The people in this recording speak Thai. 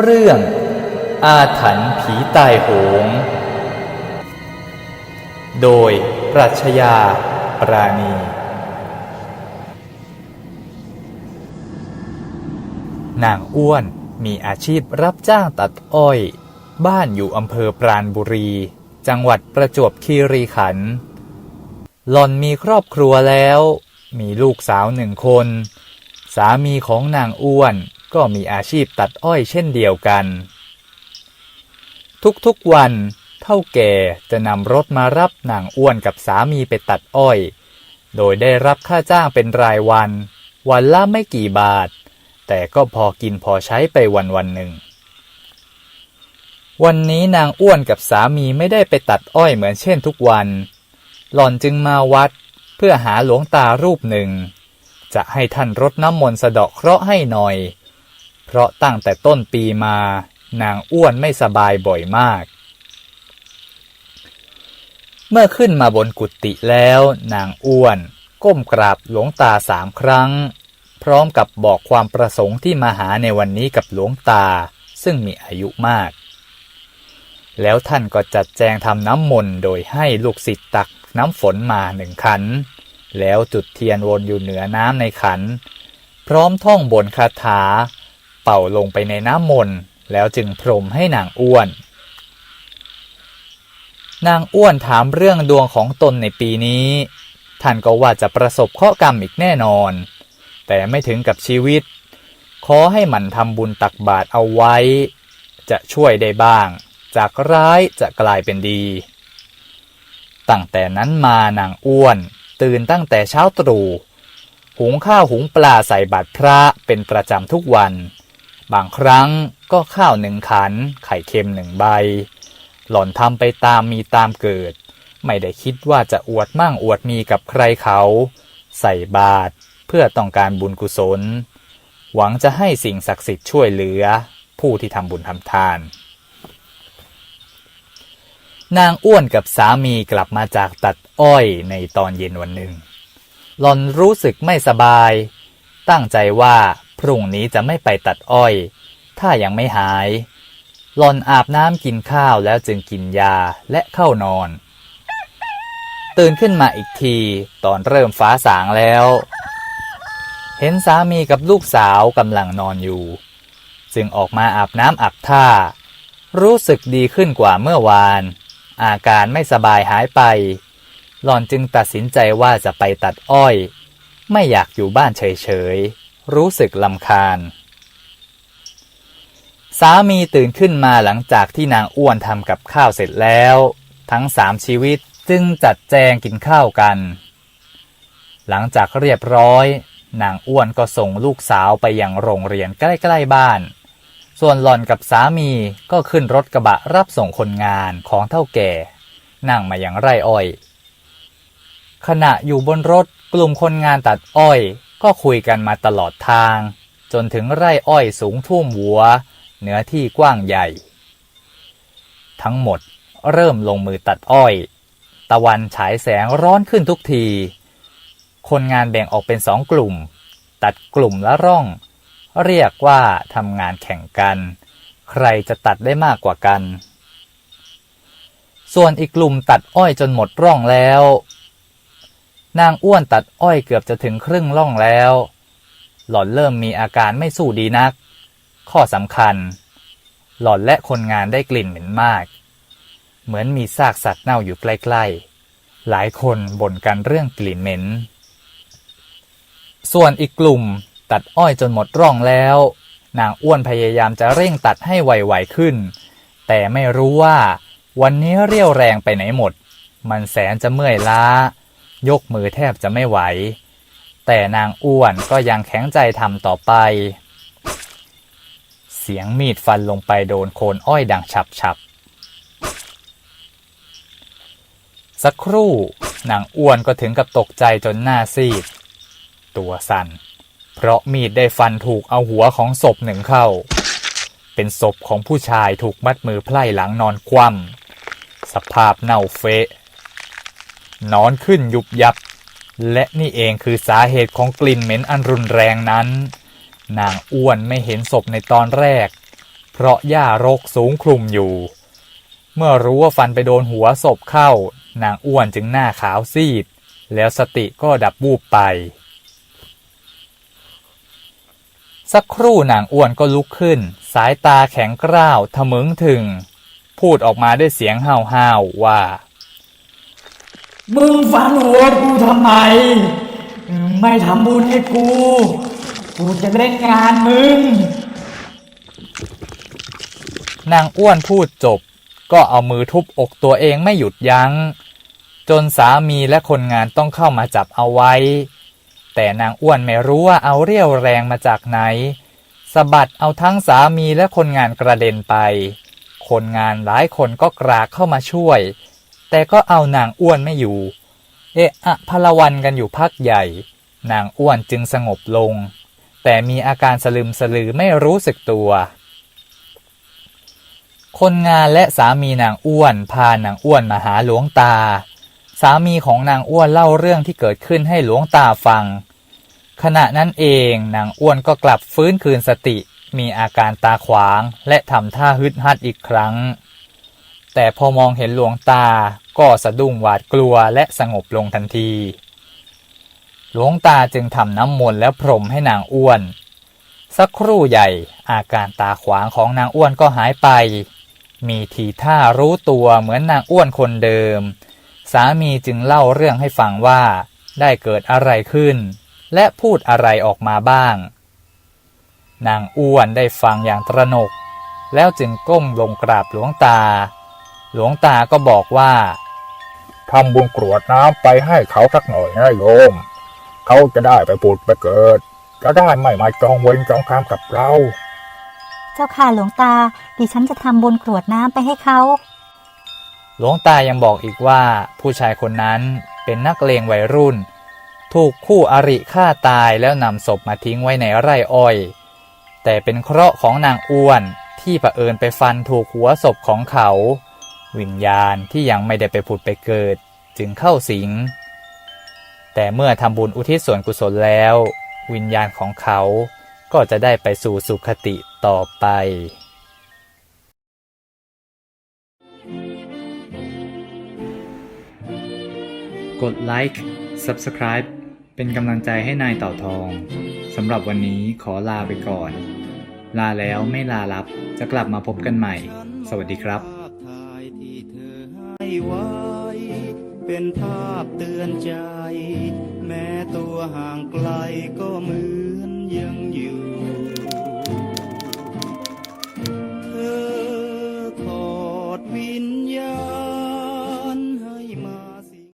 เรื่องอาถรรพ์ผีตายโหง โดยปรัชญาปราณี นางอ้วนมีอาชีพรับจ้างตัดอ้อย บ้านอยู่อำเภอปราณบุรี จังหวัดประจวบคีรีขันธ์ หล่อนมีครอบครัวแล้ว มีลูกสาวหนึ่งคน สามีของนางอ้วน ก็มีอาชีพตัดอ้อยเช่นเดียวกัน ทุกๆวันเท่าแก่จะนำรถมารับนางอ้วนกับสามีไปตัดอ้อย โดยได้รับค่าจ้างเป็นรายวัน วันละไม่กี่บาท แต่ก็พอกินพอใช้ไปวันวันหนึ่ง วันนี้นางอ้วนกับสามีไม่ได้ไปตัดอ้อยเหมือนเช่นทุกวัน หล่อนจึงมาวัดเพื่อหาหลวงตารูปหนึ่ง จะให้ท่านรดน้ำมนต์สะเดาะเคราะห์ให้หน่อย เพราะตั้งแต่ต้นปีมานางอ้วนไม่สบายบ่อยมาก เมื่อขึ้นมาบนกุฏิแล้วนางอ้วนก้มกราบหลวงตาสามครั้ง พร้อมกับบอกความประสงค์ที่มาหาในวันนี้กับหลวงตาซึ่งมีอายุมาก แล้วท่านก็จัดแจงทำน้ำมนต์โดยให้ลูกศิษย์ตักน้ำฝนมาหนึ่งขัน แล้วจุดเทียนวนอยู่เหนือน้ำในขัน พร้อมท่องบนคาถา เป่าลงไปในน้ำมนต์แล้วจึงพรมให้นางอ้วน นางอ้วนถามเรื่องดวงของตนในปีนี้ ท่านก็ว่าจะประสบเคราะกรรมอีกแน่นอน แต่ไม่ถึงกับชีวิต ขอให้หมั่นทำบุญตักบาตรเอาไว้ จะช่วยได้บ้าง จากร้ายจะกลายเป็นดี ตั้งแต่นั้นมานางอ้วน ตื่นตั้งแต่เช้าตรู่หุงข้าวหุงปลาใส่บาตรพระเป็นประจำทุกวัน บางครั้งก็ข้าวหนึ่งขัน ไข่เค็มหนึ่งใบ หล่อนทำไปตามมีตามเกิด ไม่ได้คิดว่าจะอวดมั่งอวดมีกับใครเขา ใส่บาตรเพื่อต้องการบุญกุศล หวังจะให้สิ่งศักดิ์สิทธิ์ช่วยเหลือ ผู้ที่ทำบุญทำทาน นางอ้วนกับสามีกลับมาจากตัดอ้อยในตอนเย็นวันหนึ่งหล่อนรู้สึกไม่สบาย ตั้งใจว่า พรุ่งนี้จะไม่ไปตัดอ้อย ถ้ายังไม่หาย หลอนอาบน้ำกินข้าวแล้วจึงกินยาและเข้านอน ตื่นขึ้นมาอีกทีตอนเริ่มฟ้าสางแล้ว เห็นสามีกับลูกสาวกำลังนอนอยู่ จึงออกมาอาบน้ำอาบท่า รู้สึกดีขึ้นกว่าเมื่อวาน อาการไม่สบายหายไป หลอนจึงตัดสินใจว่าจะไปตัดอ้อย ไม่อยากอยู่บ้านเฉยๆ รู้สึกลำคาญ สามีตื่นขึ้นมาหลังจากที่นางอ้วนทำกับข้าวเสร็จแล้ว ทั้งสามชีวิตจึงจัดแจงกินข้าวกัน หลังจากเรียบร้อย นางอ้วนก็ส่งลูกสาวไปยังโรงเรียนใกล้ๆบ้าน ส่วนหล่อนกับสามีก็ขึ้นรถกระบะรับส่งคนงานของเท่าแก่ นั่งมาอยังไร่อ้อย ขณะอยู่บนรถกลุ่มคนงานตัดอ้อย ก็คุยกันมาตลอดทาง จนถึงไร่อ้อยสูงท่วมหัว เนื้อที่กว้างใหญ่ ทั้งหมดเริ่มลงมือตัดอ้อย ตะวันฉายแสงร้อนขึ้นทุกที คนงานแบ่งออกเป็นสองกลุ่ม ตัดกลุ่มละร่อง เรียกว่าทำงานแข่งกัน ใครจะตัดได้มากกว่ากัน ส่วนอีกกลุ่มตัดอ้อยจนหมดร่องแล้ว นางอ้วนตัดอ้อยเกือบจะถึงครึ่งร่องแล้ว หล่อนเริ่มมีอาการไม่สู้ดีนัก ข้อสำคัญ หล่อนและคนงานได้กลิ่นเหม็นมาก เหมือนมีซากสัตว์เน่าอยู่ใกล้ๆ หลายคนบ่นกันเรื่องกลิ่นเหม็น ส่วนอีกกลุ่มตัดอ้อยจนหมดร่องแล้ว นางอ้วนพยายามจะเร่งตัดให้ไวๆขึ้น แต่ไม่รู้ว่า วันนี้เรี่ยวแรงไปไหนหมด มันแสนจะเมื่อยล้า ยกมือแทบจะไม่ไหว แต่นางอ้วนก็ยังแข็งใจทำต่อไป เสียงมีดฟันลงไปโดนโคนอ้อยดังฉับฉับสักครู่นางอ้วนก็ถึงกับตกใจจนหน้าซีด ตัวสั่น เพราะมีดได้ฟันถูกเอาหัวของศพหนึ่งเข้า เป็นศพของผู้ชายถูกมัดมือไพล่หลังนอนคว่ำสภาพเน่าเฟะ นอนขึ้นยุบยับ และนี่เองคือสาเหตุของกลิ่นเหม็นอันรุนแรงนั้น นางอ้วนไม่เห็นศพในตอนแรก เพราะหญ้ารกสูงคลุมอยู่ เมื่อรู้ว่าฟันไปโดนหัวศพเข้า นางอ้วนจึงหน้าขาวซีด แล้วสติก็ดับวูบไป สักครู่นางอ้วนก็ลุกขึ้น สายตาแข็งกร้าวทะมึงถึง พูดออกมาด้วยเสียงห้าวๆว่า มึงฟันหัวกูทำไม ไม่ทำบุญให้กู กูจะเล่นงานมึง นางอ้วนพูดจบ ก็เอามือทุบอกตัวเองไม่หยุดยัง้ง จนสามีและคนงานต้องเข้ามาจับเอาไว้ แต่นางอ้วนไม่รู้ว่าเอาเรี่ยวแรงมาจากไหนสะบัดเอาทั้งสามีและคนงานกระเด็นไป คนงานหลายคนก็กรากเข้ามาช่วย แต่ก็เอานางอ้วนไม่อยู่ เอะอะพลวันกันอยู่พักใหญ่ นางอ้วนจึงสงบลง แต่มีอาการสลึมสลือไม่รู้สึกตัว คนงานและสามีนางอ้วนพานางอ้วนมาหาหลวงตา สามีของนางอ้วนเล่าเรื่องที่เกิดขึ้นให้หลวงตาฟัง ขณะนั้นเองนางอ้วนก็กลับฟื้นคืนสติ มีอาการตาขวางและทำท่าฮึดฮัดอีกครั้ง แต่พอมองเห็นหลวงตาก็สะดุ้งหวาดกลัวและสงบลงทันที หลวงตาจึงทำน้ำมนต์แล้วพรมให้นางอ้วน สักครู่ใหญ่อาการตาขวางของนางอ้วนก็หายไป มีทีท่ารู้ตัวเหมือนนางอ้วนคนเดิม สามีจึงเล่าเรื่องให้ฟังว่าได้เกิดอะไรขึ้น และพูดอะไรออกมาบ้าง นางอ้วนได้ฟังอย่างตระหนก แล้วจึงก้มลงกราบหลวงตา หลวงตาก็บอกว่าทำบุญกรวดน้ำไปให้เขาสักหน่อยนะโยม เขาจะได้ไปปุดไปเกิด จะได้ไม่มาจองเวรจองกรรมกับเรา เจ้าค่ะหลวงตา ดิฉันจะทำบุญกรวดน้ำไปให้เขา หลวงตายังบอกอีกว่า ผู้ชายคนนั้นเป็นนักเลงวัยรุ่น ถูกคู่อริฆ่าตายแล้วนำศพมาทิ้งไว้ในไร่อ้อย แต่เป็นเคราะห์ของนางอ้วนที่เผอิญไปฟันถูกหัวศพของเขา วิญญาณที่ยังไม่ได้ไปผุดไปเกิด จึงเข้าสิง แต่เมื่อทำบุญอุทิศส่วนกุศลแล้ว วิญญาณของเขาก็จะได้ไปสู่สุคติต่อไปกดไลค์ Subscribe เป็นกำลังใจให้นายเต่าทอง สำหรับวันนี้ขอลาไปก่อน ลาแล้วไม่ลาลับ จะกลับมาพบกันใหม่ สวัสดีครับ เป็นภาพเตือนใจ แม้ตัวห่างไกลก็เหมือนยังอยู่